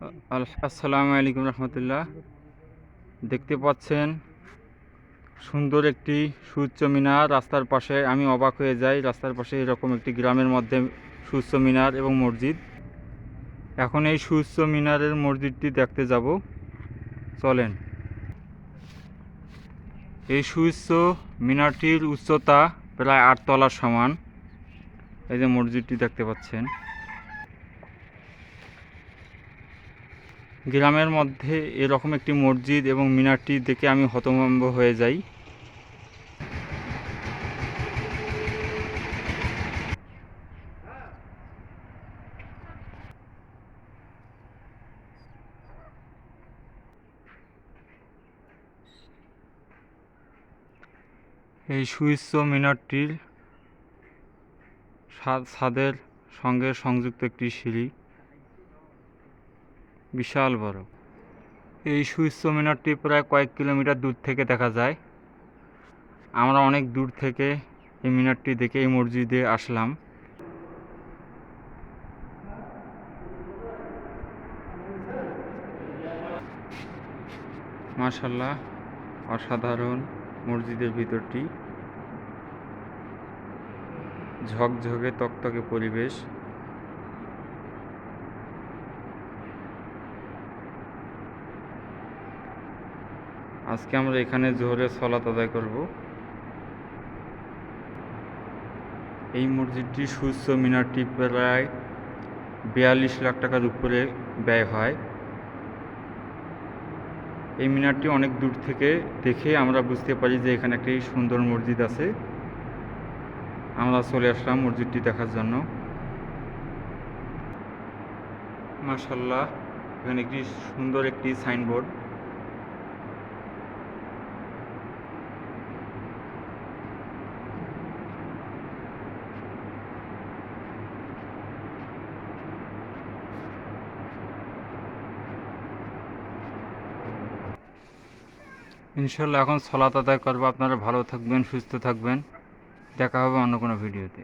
আসসালামু আলাইকুম রহমতুল্লাহ। দেখতে পাচ্ছেন সুন্দর একটি সুউচ্চ মিনার। রাস্তার পাশে আমি অবাক হয়ে যাই, রাস্তার পাশে এরকম একটি গ্রামের মধ্যে সুউচ্চ মিনার এবং মসজিদ। এখন এই সুউচ্চ মিনারের মসজিদটি দেখতে যাব। চলেন। এই সুউচ্চ মিনারটির উচ্চতা প্রায় আট তলার সমান। এই যে মসজিদটি দেখতে পাচ্ছেন। গ্রামের মধ্যে এরকম একটি মসজিদ এবং মিনারটি দেখে আমি হতভম্ব হয়ে যাই। এই সুউচ্চ মিনারটির ছাদের সঙ্গে সংযুক্ত একটি সিঁড়ি। বিশাল বড়। এই সুউচ্চ মিনারটি প্রায় কয়েক কিলোমিটার দূর থেকে দেখা যায়। আমরা অনেক দূর থেকে এই মিনারটি দেখে এই মসজিদে আসলাম। মাশাল্লাহ অসাধারণ মসজিদের ভিতরটি। ঝকঝকে তকতকে পরিবেশ। আজকে আমরা এখানে জোহরে সলাত আদায় করব। এই মসজিদটি সুস্থ মিনারটি প্রায় বিয়াল্লিশ লাখ টাকার উপরে ব্যয় হয়। এই মিনারটি অনেক দূর থেকে দেখে আমরা বুঝতে পারি যে এখানে একটি সুন্দর মসজিদ আছে। আমরা চলে আসলাম মসজিদটি দেখার জন্য। মাশাল্লাহ এখানে একটি সুন্দর একটি সাইনবোর্ড। ইনশাল্লাহ এখন সলাত আদায় করব। আপনারা ভালো থাকবেন, সুস্থ থাকবেন। দেখা হবে অন্য কোনো ভিডিওতে।